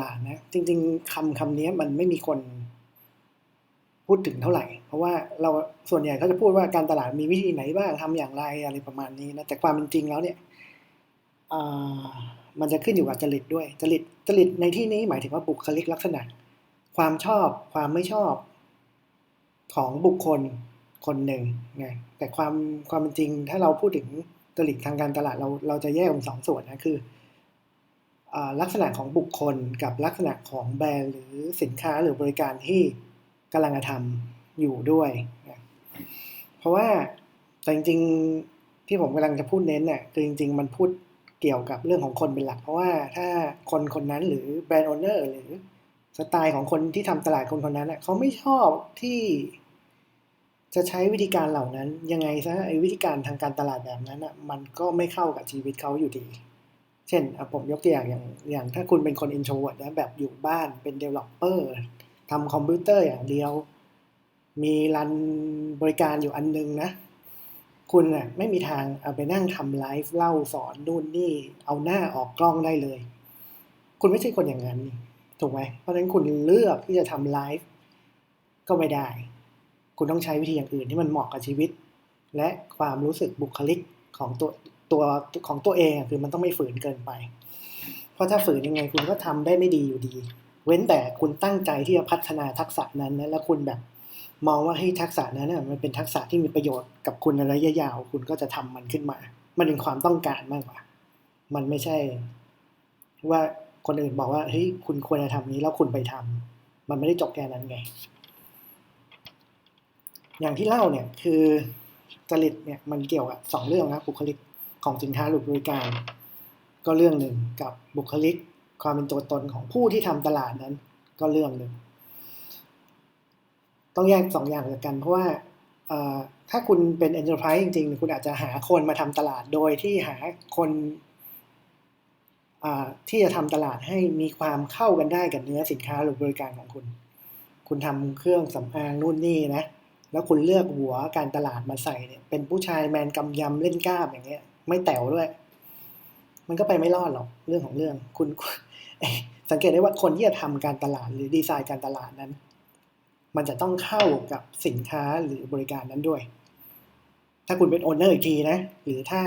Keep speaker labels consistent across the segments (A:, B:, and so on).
A: ลานะจริง ๆคำคำนี้มันไม่มีคนพูดถึงเท่าไหร่ เพราะว่าเราส่วนใหญ่ก็จะพูดว่าการตลาดมีวิธีไหนบ้างทำอย่างไรอะไรประมาณนี้นะแต่ความเป็นจริงแล้วเนี่ยมันจะขึ้นอยู่กับจริตด้วย จริตจริตในที่นี้หมายถึงว่าบุคลิกลักษณะ ความชอบความไม่ชอบของบุคคลคนหนึ่งนะแต่ความความเป็นจริงถ้าเราพูดถึงจริตทางการตลาดเราเราจะแยกเป็นสองส่วนนะคือ ลักษณะของบุคคลกับลักษณะของแบรนด์หรือสินค้าหรือบริการที่กำลังทำอยู่ด้วย เพราะว่าแต่จริงๆที่ผมกำลังจะพูดเน้นเนี่ยคือจริง ๆ มันพูดเกี่ยวกับเรื่องของคนเป็นหลัก เพราะว่าถ้าคนคนนั้นหรือแบรนด์โอเนอร์หรือสไตล์ของคนที่ทำตลาดคนคนนั้นเขาไม่ชอบที่จะใช้วิธีการเหล่านั้น ยังไงซะไอ้วิธีการทางการตลาดแบบนั้นอะมันก็ไม่เข้ากับชีวิตเขาอยู่ดี เช่นผมยกตัวอย่างอย่างอย่างถ้าคุณเป็นคนอินโทรเวิร์ดนะแบบอยู่บ้านเป็นเดเวลลอปเปอร์ทำคอมพิวเตอร์อย่างเดียว มีรันบริการอยู่อันนึงนะ คุณอะไม่มีทางเอาไปนั่งทำไลฟ์เล่าสอนนู่นนี่เอาหน้าออกกล้องได้เลย คุณไม่ใช่คนอย่างนั้นถูกไหมเพราะฉะนั้นคุณเลือกที่จะทำไลฟ์ก็ไม่ได้ คุณต้องใช้วิธีอย่างอื่นที่มันเหมาะกับชีวิต และความรู้สึกบุคลิกของตัว ตัวของตัวเองคือมันต้องไม่ฝืนเกินไป เพราะถ้าฝืนยังไงคุณก็ทำได้ไม่ดีอยู่ดี เว้นแต่คุณตั้งใจที่จะพัฒนาทักษะนั้นนะแล้วคุณแบบมองว่าให้ทักษะนั้นนะมันเป็นทักษะที่มีประโยชน์กับคุณในระยะยาว คุณก็จะทำมันขึ้นมา มันเป็นความต้องการมากกว่า มันไม่ใช่ ว่าคนอื่นบอกว่าเฮ้ยคุณควรจะทำนี้แล้วคุณไปทำมันไม่ได้จบแค่นั้นไง อย่างที่เล่าเนี่ยคือจริตเนี่ยมันเกี่ยวกับสองเรื่องนะบุคลิก ของสินค้าหรือบริการ ก็เรื่องหนึ่งกับบุคลิกความเป็นตัวตนของผู้ที่ทำตลาดนั้น ก็เรื่องหนึ่ง ต้องแยกสองอย่างกัน เพราะว่าถ้าคุณเป็น enterprise จริงๆ คุณอาจจะหาคนมาทำตลาดโดยที่หาคนที่จะทำตลาดให้มีความเข้ากันได้กับเนื้อสินค้าหรือบริการของคุณ คุณทำเครื่องสำอางนู่นนี่นะ แล้วคุณเลือกหัวการตลาดมาใส่เนี่ย เป็นผู้ชายแมนกำยำเล่นกล้ามอย่างเงี้ย ไม่แต๋วด้วย มันก็ไปไม่รอดหรอกเรื่องของเรื่อง คุณสังเกตได้ว่าคนที่จะทำการตลาดหรือดีไซน์การตลาดนั้น มันจะต้องเข้ากับสินค้าหรือบริการนั้นด้วย ถ้าคุณเป็นโอนเนอร์อีกทีนะ หรือถ้า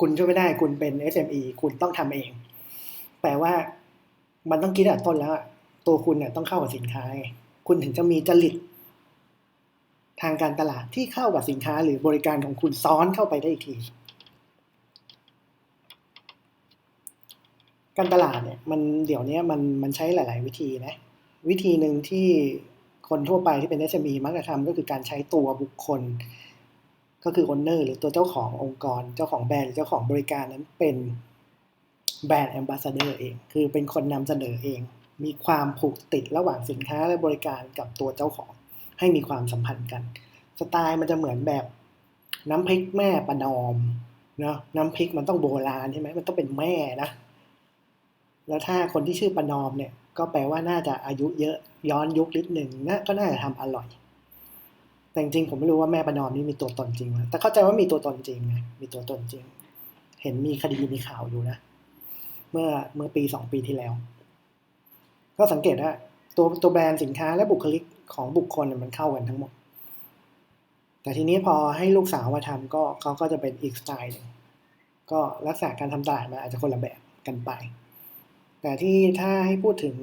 A: คุณช่วยไม่ได้คุณเป็น SME คุณต้องทำเอง แปลว่ามันต้องคิดแต่ต้นแล้วตัวคุณเนี่ยต้องเข้ากับสินค้า คุณถึงจะมีจริตทางการตลาดที่เข้ากับสินค้าหรือบริการของคุณซ้อนเข้าไปได้อีกที การตลาดเนี่ยมันเดี๋ยวนี้มันมันใช้หลาย ๆ วิธีนะวิธีหนึ่งที่คนทั่วไปที่เป็น SME มักจะทำก็คือการใช้ตัวบุคคล ก็คือ owner หรือตัวเจ้าขององค์กร เจ้าของแบรนด์เจ้าของบริการนั้นเป็นแบรนด์แอมบาสเดอร์เอง คือเป็นคนนำเสนอเอง มีความผูกติดระหว่างสินค้าและบริการกับตัวเจ้าของ ให้มีความสัมพันธ์กัน สไตล์มันจะเหมือนแบบน้ำพริกแม่ประนอมเนาะน้ำพริกมันต้องโบราณใช่ไหมมันต้องเป็นแม่นะ แล้วถ้าคนที่ชื่อประนอมเนี่ย ก็แปลว่าน่าจะอายุเยอะย้อนยุคนิดหนึ่งนะก็น่าจะทำอร่อย แต่จริงผมไม่รู้ว่าแม่ประนอมนี่มีตัวตนจริงไหมแต่เข้าใจว่ามีตัวตนจริงนะมีตัวตนจริง เห็นมีคดีมีข่าวอยู่นะเมื่อเมื่อปีสองปีที่แล้ว ก็สังเกตว่าตัวตัวแบรนด์สินค้าและบุคลิกของบุคคลมันเข้ากันทั้งหมด แต่ทีนี้พอให้ลูกสาวมาทำก็เขาก็จะเป็นอีกสไตล์หนึ่งก็ลักษณะการทำตลาดมันอาจจะคนละแบบกันไป แต่ที่ถ้าให้พูดถึง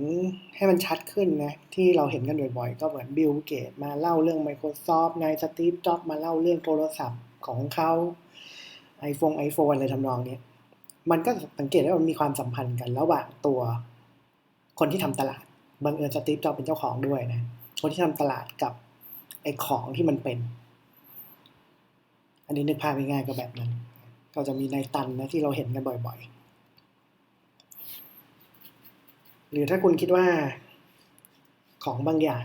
A: ให้มันชัดขึ้นนะที่เราเห็นกันบ่อยๆ ก็เหมือนบิลเกตมาเล่าเรื่อง Microsoft นายสตีฟจ็อบมาเล่าเรื่องโทรศัพท์ของเขา iPhone iPhone อะไรทำนองนี้มันก็สังเกตได้ว่ามันมีความสัมพันธ์กันระหว่างตัวคนที่ทำตลาดบังเอิญสตีฟจ็อบเป็นเจ้าของด้วยนะคนที่ทำตลาดกับไอ้ของที่มันเป็น อันนี้นึกภาพง่ายๆก็แบบนั้น ก็จะมีในตันนะที่เราเห็นกันบ่อย ๆ หรือถ้าคุณคิดว่าของบางอย่าง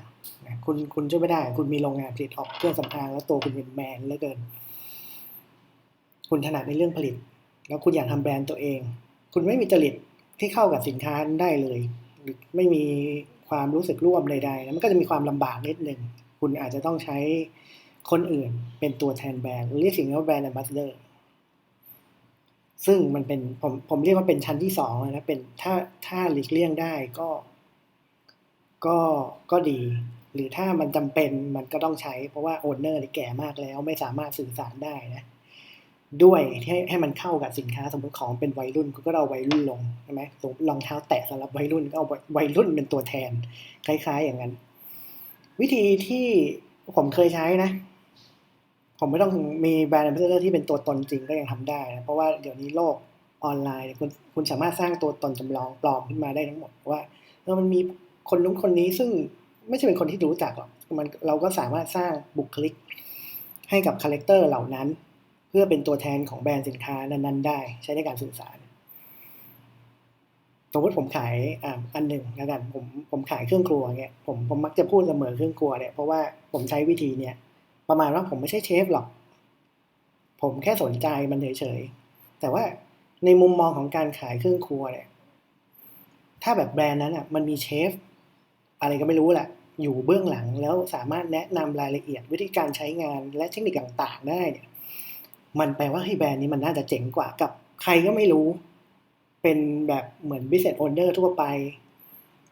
A: คุณคุณช่วยไม่ได้ คุณมีโรงงานผลิตออกเครื่องสำอางแล้วตัวคุณเป็นแมนเหลือเกิน คุณถนัดในเรื่องผลิต แล้วคุณอยากทำแบรนด์ตัวเอง คุณไม่มีจริตที่เข้ากับสินค้าได้เลยหรือไม่มีความรู้สึกร่วมใดๆแล้วมันก็จะมีความลำบากนิดหนึ่งคุณอาจจะต้องใช้คนอื่นเป็นตัวแทนแบรนด์เรียกสิ่งว่าแบรนด์แอมบาสเดอร์ ซึ่งมันเป็นผมผมเรียกว่าเป็นชั้นที่สองนะเป็นถ้าถ้าหลีกเลี่ยงได้ก็ ก็ก็ดี หรือถ้ามันจำเป็นมันก็ต้องใช้ เพราะว่าโอนเนอร์นี่แก่มากแล้ว ไม่สามารถสื่อสารได้นะ ด้วยให้ให้มันเข้ากับสินค้าสมมติของเป็นวัยรุ่นก็เอาวัยรุ่นลงใช่ไหมสมรองเท้าแตะสำหรับวัยรุ่นก็เอาวัยรุ่นเป็นตัวแทน คล้าย ๆ อย่างนั้น วิธีที่ผมเคยใช้นะ ผมไม่ต้องมีแบรนด์แอมบาสเดอร์ที่เป็นตัวตนจริงก็ยังทำได้นะเพราะว่าเดี๋ยวนี้โลกออนไลน์คุณคุณสามารถสร้างตัวตนจำลองปลอมขึ้นมาได้ทั้งหมดว่าเออมันมีคนนู้นคนนี้ซึ่งไม่ใช่เป็นคนที่รู้จักหรอกมันเราก็สามารถสร้างบุคลิก ให้กับคาแรคเตอร์เหล่านั้น เพื่อเป็นตัวแทนของแบรนด์สินค้านั้นๆ ได้ใช้ในการสื่อสารสมมติผมขายอ่าอันหนึ่งแล้วกันผมผมขายเครื่องครัวเนี่ยผมผมมักจะพูดเสมอเครื่องครัวเนี่ยเพราะว่าผมใช้วิธีเนี่ย ประมาณว่าผมไม่ใช่เชฟหรอก ผมแค่สนใจมันเฉยๆ แต่ว่าในมุมมองของการขายเครื่องครัวเนี่ย ถ้าแบบแบรนด์นั้นอะ มันมีเชฟ อะไรก็ไม่รู้แหละ อยู่เบื้องหลังแล้วสามารถแนะนำรายละเอียดวิธีการใช้งานและเทคนิคต่างๆ ได้เนี่ย มันแปลว่าให้แบรนด์นี้มันน่าจะเจ๋งกว่ากับใครก็ไม่รู้ เป็นแบบเหมือน business owner ทั่วไป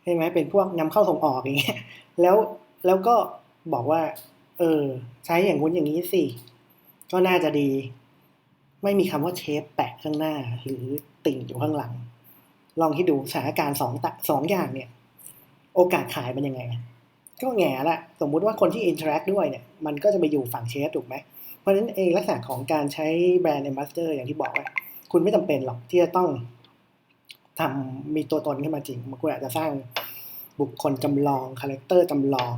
A: ใช่ไหมเป็นพวกนำเข้าส่งออกอย่างเงี้ย แล้วแล้วก็บอกว่า เออ ใช้อย่างงู้นอย่างนี้สิ ก็น่าจะดี ไม่มีคำว่าเชฟแปะข้างหน้า หรือติ่งอยู่ข้างหลัง ลองคิดดูสถานการณ์สองตสองอย่างเนี่ย โอกาสขายเป็นยังไง ก็แง่ละสมมุติว่าคนที่อินเทอร์แอคด้วยเนี่ย มันก็จะไปอยู่ฝั่งเชฟถูกไหม เพราะฉะนั้นเองลักษณะของการใช้แบรนด์ในมาสเตอร์อย่างที่บอกว่าคุณไม่จำเป็นหรอกที่จะต้องทำมีตัวตนขึ้นมาจริงมันคุณอาจจะสร้างบุคคลจำลอง คาแรคเตอร์จำลอง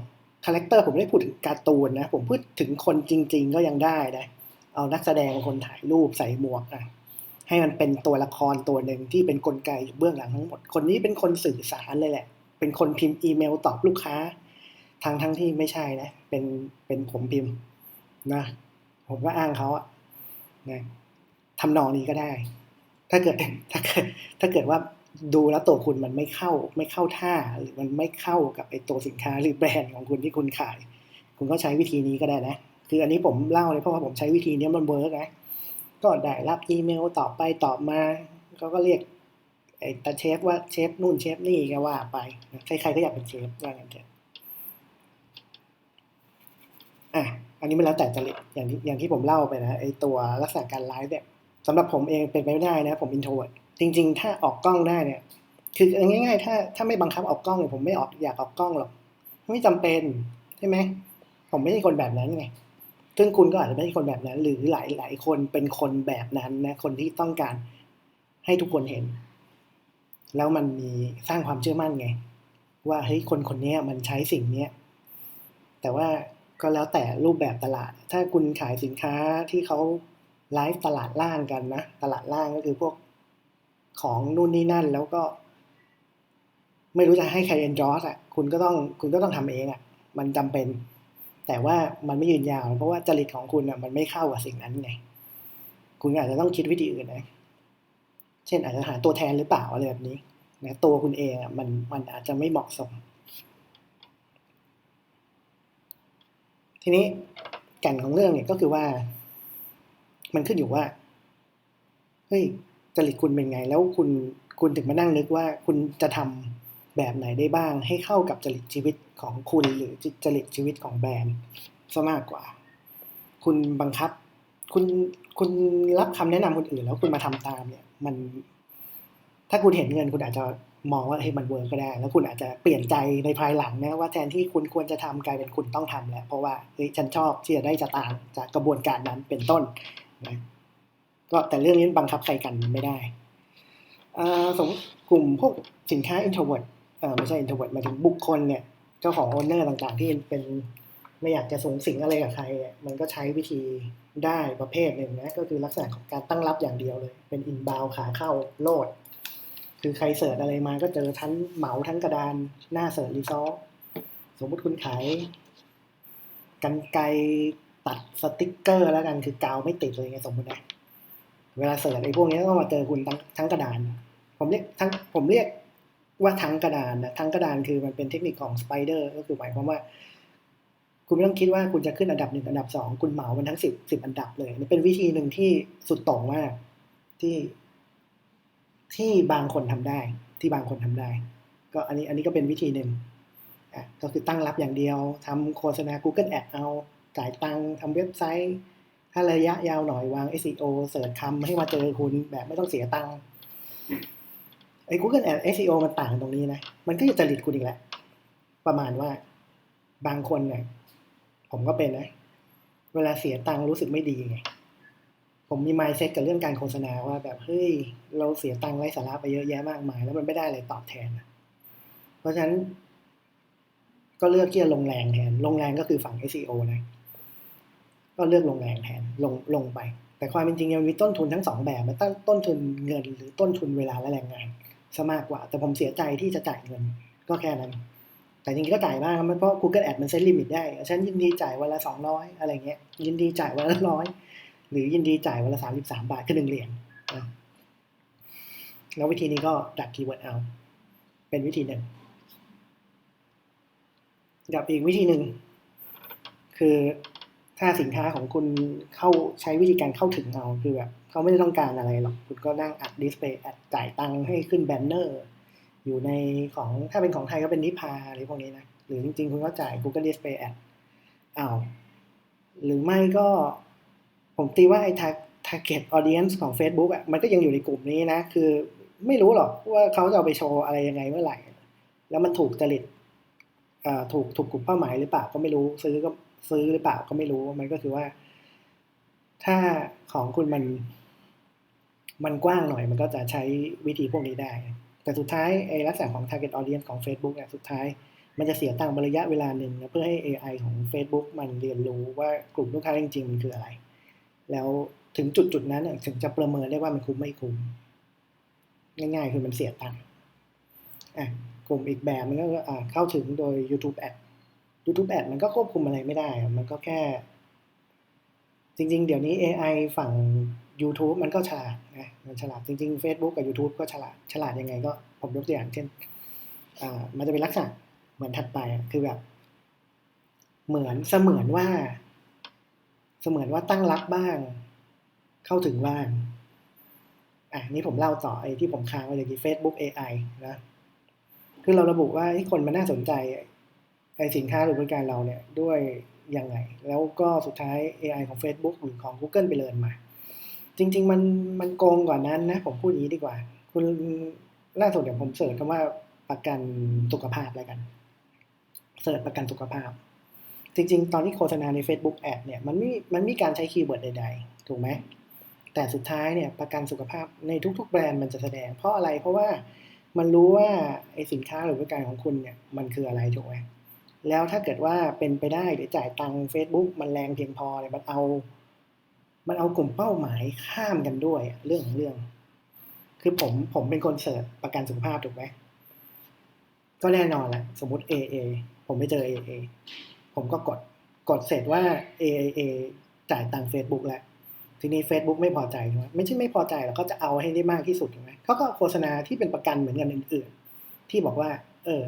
A: คาแรคเตอร์ผมไม่ได้พูดถึงการ์ตูนนะ ผมพูดถึงคนจริง ๆ ก็ยังได้นะ เอานักแสดงคนถ่ายรูปใส่หมวกอะให้มันเป็นตัวละครตัวหนึ่งที่เป็นนกลไกอยู่เบื้องหลังทั้งหมด คนนี้เป็นคนสื่อสารเลยแหละ เป็นคนพิมพ์อีเมลตอบลูกค้าทั้งทั้งที่ไม่ใช่นะ เป็นเป็นผมพิมพ์นะ ผมก็อ้างเขาอะนะทำนองนี้ก็ได้ ถ้าเกิดถ้าเกิดถ้าเกิดว่า ดูแล้วตัวคุณมันไม่เข้าไม่เข้าท่า หรือมันไม่เข้ากับไอตัวสินค้าหรือแบรนด์ของคุณที่คุณขาย คุณก็ใช้วิธีนี้ก็ได้นะ คืออันนี้ผมเล่าเลยเพราะว่าผมใช้วิธีนี้มันเวิร์กนะก็ได้รับอีเมลตอบไปตอบมาเขาก็เรียกไอ้ตาเชฟว่าเชฟนู่นเชฟนี่ก็ว่าไปใครๆก็อยากเป็นเชฟว่างั้นเถอะอะอันนี้มันแล้วแต่จริตอย่างที่อย่างที่ผมเล่าไปนะไอ้ตัวลักษณะการไลฟ์เนี่ยสำหรับผมเองเป็นไปไม่ได้นะ ผมอินโทรด จริง ๆ ถ้าออกกล้องได้เนี่ย คือง่าย ๆ ถ้าถ้าไม่บังคับออกกล้องเนี่ยผมไม่ออกอยากออกกล้องหรอก ไม่จำเป็นใช่ไหมผมไม่ใช่คนแบบนั้นไงซึ่งคุณก็อาจจะไม่ใช่คนแบบนั้น หรือหลายหลายคนเป็นคนแบบนั้นนะคนที่ต้องการให้ทุกคนเห็น แล้วมันมีสร้างความเชื่อมั่นไง ว่าเฮ้ยคนคนนี้มันใช้สิ่งเนี้ยแต่ว่าก็แล้วแต่รูปแบบตลาด ถ้าคุณขายสินค้าที่เขาไลฟ์ตลาดล่างกันนะ ตลาดล่างก็คือพวก ของนู่นนี่นั่น แล้วก็ ไม่รู้จะให้ใครเอนจอสอะ คุณก็ต้องคุณก็ต้องทำเองอะ มันจำเป็น แต่ว่ามันไม่ยืนยาว เพราะว่าจริตของคุณอะมันไม่เข้ากับสิ่งนั้นไงคุณอาจจะต้องคิดวิธีอื่นนะ เช่นอาจจะหาตัวแทนหรือเปล่าอะไรแบบนี้นะตัวคุณเองอะมันมันอาจจะไม่เหมาะสม ทีนี้แก่นของเรื่องเนี่ยก็คือว่า มันขึ้นอยู่ว่า เฮ้ย จริตคุณเป็นไง แล้วคุณคุณถึงมานั่งนึกว่าคุณจะทำแบบไหนได้บ้าง ให้เข้ากับจริตชีวิตของคุณหรือจริตชีวิตของแบรนด์ซะมากกว่า คุณบังคับ คุณคุณรับคำแนะนำคนอื่น แล้วคุณมาทำตามเนี่ย มัน ถ้าคุณเห็นเงินคุณอาจจะมองว่าเฮ้ยมันเวิร์กก็ได้ แล้วคุณอาจจะเปลี่ยนใจในภายหลังนะว่าแทนที่คุณควรจะทำกลายเป็นคุณต้องทำแล้วเพราะว่าเฮ้ยฉันชอบที่จะได้จะตางจากกระบวนการนั้นเป็นต้นนะ ก็แต่เรื่องนี้บังคับใครกันไม่ได้สมกลุ่มพวกสินค้า introvert เออไม่ใช่ introvert มาถึงบุคคลเนี่ยเจ้าของโอนเนอร์ต่างๆ ที่เป็นไม่อยากจะสูงสิงอะไรกับใครมันก็ใช้วิธีได้ประเภทหนึ่งนะก็คือลักษณะของการตั้งรับอย่างเดียวเลย เป็นอินบาวขาเข้าโลด คือใครเสิร์ชอะไรมาก็เจอทั้งเหมาทั้งกระดานหน้าเสิร์ชรีซอสสมมติคุณขายกันไกตัดสติกเกอร์แล้วกันคือกาวไม่ติดเลยไงสมมตินะ เวลาเสิร์ชไอ้พวกนี้ก็มาเจอคุณทั้งทั้งกระดาน ผมเรียกทั้งผมเรียกว่าทั้งกระดานนะทั้งกระดานคือมันเป็นเทคนิคของสไปเดอร์ก็คือหมายความว่า คุณไม่ต้องคิดว่าคุณจะขึ้นอันดับหนึ่งอันดับสองคุณเหมามันทั้งสิบสิบอันดับเลยนี่เป็นวิธีหนึ่งที่สุดโต่งมากที่ที่บางคนทำได้ ที่บางคนทำได้ ก็อันนี้อันนี้ก็เป็นวิธีหนึ่งอะก็คือตั้งรับอย่างเดียวทำโฆษณา Google Ad เอาจ่ายตังค์ทำเว็บไซต์ ถ้าระยะยาวหน่อยวาง SEO เสิร์ชคำให้มาเจอคุณแบบไม่ต้องเสียตังค์ไอ้ Google Ad SEO มันต่างตรงนี้นะ มันก็จะจริตคุณอีกแหละ ประมาณว่าบางคนเนี่ยผมก็เป็นนะ เวลาเสียตังค์รู้สึกไม่ดีไง ผมมี mindset กับเรื่องการโฆษณาว่าแบบ เฮ้ย เราเสียตังค์ไร้สาระไปเยอะแยะมากมาย แล้วมันไม่ได้อะไรตอบแทนเพราะฉะนั้น ก็เลือกที่จะลงแรงแทน ลงแรงก็คือฝั่ง SEO นะ ก็เลือกลงแรงแทนลงลงไป แต่ความเป็นจริงยังมีต้นทุนทั้งสองแบบมันต้นต้นทุนเงินหรือต้นทุนเวลาและแรงงานซะมากกว่า แต่ผมเสียใจที่จะจ่ายเงินก็แค่นั้น แต่จริงๆก็จ่ายบ้างเพราะ Google Ad มันเซ็ตลิมิตได้ฉันยินดีจ่ายวันละสองร้อยอะไรเงี้ยยินดีจ่ายวันละร้อยหรือยินดีจ่ายวันละสามสิบสามบาทคือหนึ่งเหรียญแล้ววิธีนี้ก็ดักคีย์เวิร์ดเอา เป็นวิธีหนึ่งกับอีกวิธีหนึ่งคือ ถ้าสินค้าของคุณเข้าใช้วิธีการเข้าถึงเอาคือแบบเขาไม่ได้ต้องการอะไรหรอก คุณก็นั่งอัดดิสเพย์อัดจ่ายตังค์ให้ขึ้นแบนเนอร์ อยู่ในของถ้าเป็นของไทยก็เป็นนิพาหรือพวกนี้นะ หรือจริงๆ คุณก็จ่าย Google Display Ad เอาหรือไม่ก็ผมตีว่าไอ้ target audience ของ Facebook อะมันก็ยังอยู่ในกลุ่มนี้นะ คือไม่รู้หรอกว่าเขาจะเอาไปโชว์อะไรยังไงเมื่อไหร่ แล้วมันถูกจริตถูกถูกกลุ่มเป้าหมายหรือเปล่าก็ไม่รู้ซื้อก็ ซื้อหรือเปล่าก็ไม่รู้มันก็คือว่า ถ้าของคุณมัน มันกว้างหน่อย มันก็จะใช้วิธีพวกนี้ได้ แต่สุดท้ายไอ้ลักษณะของ target audience ของ Facebook เนี่ยสุดท้ายมันจะเสียตังค์ระยะเวลาหนึ่งเพื่อให้ AI ของ Facebook มันเรียนรู้ว่ากลุ่มลูกค้าจริงๆมันคืออะไร แล้วถึงจุดจุดนั้นถึงจะประเมินได้ว่ามันคุ้มไม่คุ้มง่ายๆคือมันเสียตังค์อะกลุ่มอีกแบบมันก็เข้าถึงโดย YouTube Ad YouTube Ad มันก็ควบคุมอะไรไม่ได้มันก็แค่ จริง ๆ เดี๋ยวนี้ AI ฝั่ง YouTube มันก็ฉลาดนะมันฉลาดจริง ๆ Facebook กับ YouTube ก็ฉลาดฉลาดยังไงก็ผมยกตัวอย่างเช่นมันจะเป็นลักษณะเหมือนถัดไปคือแบบ เหมือนเสมือนว่า เสมือนว่าตั้งรับบ้าง เข้าถึงบ้างอะนี่ผมเล่าต่อไอ้ที่ผมค้างไว้เลยที่ Facebook AI นะ คือเราระบุว่าที่คนมันน่าสนใจ ไอสินค้าหรือบริการเราเนี่ยด้วยยังไง แล้วก็สุดท้าย AI ของ Facebook หรือของ Google ไปเลินมา จริง ๆ มันมันโกงกว่านั้นนะ ผมพูดอย่างนี้ดีกว่า คุณล่าสุดเดี๋ยวผมเสิร์ชคำว่าประกันสุขภาพแล้วกันเสิร์ชประกันสุขภาพ จริง ๆ ตอนที่โฆษณาใน Facebook แอดเนี่ยมันไม่มันมีการใช้คีย์เวิร์ดใด ๆ ถูกไหมแต่สุดท้ายเนี่ยประกันสุขภาพในทุก ๆ แบรนด์มันจะแสดง เพราะอะไรเพราะว่ามันรู้ว่าไอสินค้าหรือบริการของคุณเนี่ยมันคืออะไรถูกไหม แล้วถ้าเกิดว่าเป็นไปได้หรือจ่ายตังค์ Facebook มันแรงเพียงพอเนี่ยมันเอา มันเอากลุ่มเป้าหมายข้ามกันด้วยเรื่องของเรื่อง คือผมผมเป็นคนเสิร์ชประกันสุขภาพถูกไหมก็แน่นอนแหละสมมติ AA ผมไม่เจอ AA ผมก็กดกดเสร็จว่า AAA จ่ายตังค์ Facebook แล้วทีนี้ Facebook ไม่พอใจใช่ไหมไม่ใช่ไม่พอใจหรอกเขาจะเอาให้ได้มากที่สุดถูกไหมเขาก็โฆษณาที่เป็นประกันเหมือนกันอื่น ๆ ที่บอกว่า เออ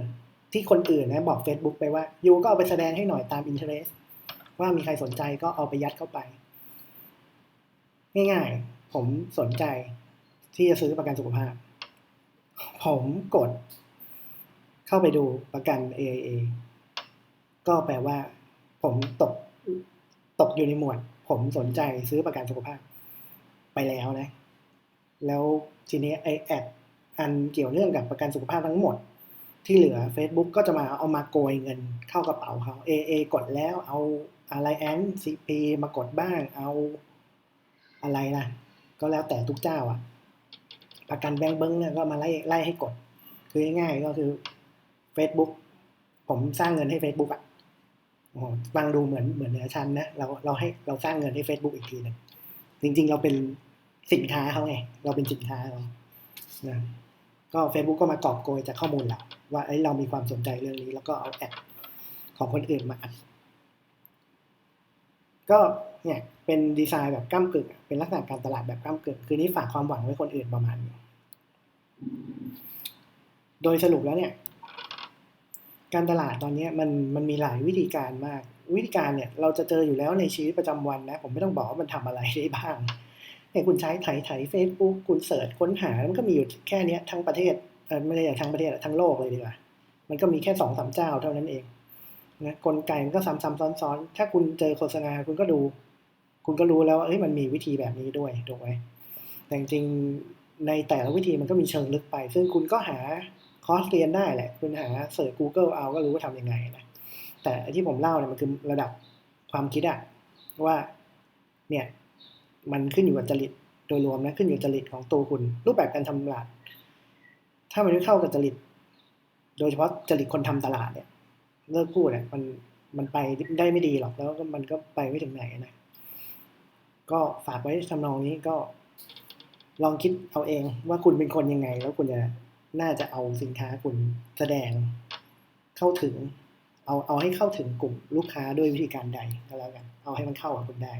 A: ที่คนอื่นนะบอก Facebook ไปว่ายูก็เอาไปแสดงให้หน่อยตามอินเทอร์เนว่ามีใครสนใจก็เอาไปยัดเข้าไป ง่ายๆ ผมสนใจที่จะซื้อประกันสุขภาพ ผมกด เข้าไปดูประกัน AIA ก็แปลว่า ผมตกตกอยู่ในหมวด ผมสนใจซื้อประกันสุขภาพ ไปแล้วนะ แล้วทีนี้ไอแอดอันเกี่ยวเรื่องกับประกันสุขภาพทั้งหมด ที่เหลือ Facebook ก็จะมาเอามาโกยเงินเข้ากระเป๋าเขา AA กดแล้วเอาอะไรแอนซีพีมากดบ้างเอาอะไรนะก็แล้วแต่ทุกเจ้าอะประกันแบงค์เบิ้งเนี่ยก็มาไล่ไล่ให้กด คือง่ายๆก็คือ Facebook ผมสร้างเงินให้ Facebook อะฟังดูเหมือนเหมือนเหนือชั้นนะเราเราให้เราสร้างเงินให้ Facebook อีกทีนึงจริง ๆ เราเป็นสินค้าเขาไง เราเป็นสินค้าเรานะก็ Facebook ก็มากอบโกยจากข้อมูลเรา ว่าไอ้เรามีความสนใจเรื่องนี้ แล้วก็เอาแอดของคนอื่นมาอัดก็เนี่ยเป็นดีไซน์แบบก้ามกึ่งเป็นลักษณะการตลาดแบบก้ามกึ่งคือนี้ฝากความหวังไว้คนอื่นประมาณนี้โดยสรุปแล้วเนี่ย การตลาดตอนนี้มันมันมีหลายวิธีการมาก วิธีการเนี่ยเราจะเจออยู่แล้วในชีวิตประจำวันนะ ผมไม่ต้องบอกว่ามันทำอะไรได้บ้างเนี่ยคุณใช้ไถไถเฟซบุ๊กคุณเสิร์ชค้นหามันก็มีอยู่แค่เนี้ยทั้งประเทศ ไม่ได้อย่างทั้งประเทศทั้งโลกเลยดีกว่า มันก็มีแค่สองสามเจ้าเท่านั้นเองนะกลไกมันก็ซ้ำๆซ้อนๆ ถ้าคุณเจอโฆษณาคุณก็ดู คุณก็รู้แล้วว่าเอ้ยมันมีวิธีแบบนี้ด้วยถูกไหมแต่จริงในแต่ละวิธีมันก็มีเชิงลึกไป ซึ่งคุณก็หาคอร์สเรียนได้แหละ คุณหาเสิร์ช Google เอาก็รู้ว่าทำยังไงนะ แต่ที่ผมเล่าเนี่ยมันคือระดับความคิดอะว่าเนี่ยมันขึ้นอยู่กับจริตโดยรวมนะขึ้นอยู่จริตของตัวคุณ รูปแบบการทำตลาด ถ้ามันไม่เข้ากับจริต โดยเฉพาะจริตคนทำตลาดเนี่ย เลิกพูดเนี่ยมันมันไปได้ไม่ดีหรอกแล้วมันก็ไปไม่ถึงไหนนะ ก็ฝากไว้ทำนองนี้ก็ ลองคิดเอาเองว่าคุณเป็นคนยังไง แล้วคุณจะน่าจะเอาสินค้าคุณแสดงเข้าถึง เอาเอาให้เข้าถึงกลุ่มลูกค้าด้วยวิธีการใดก็แล้วกัน เอาให้มันเข้ากับคุณได้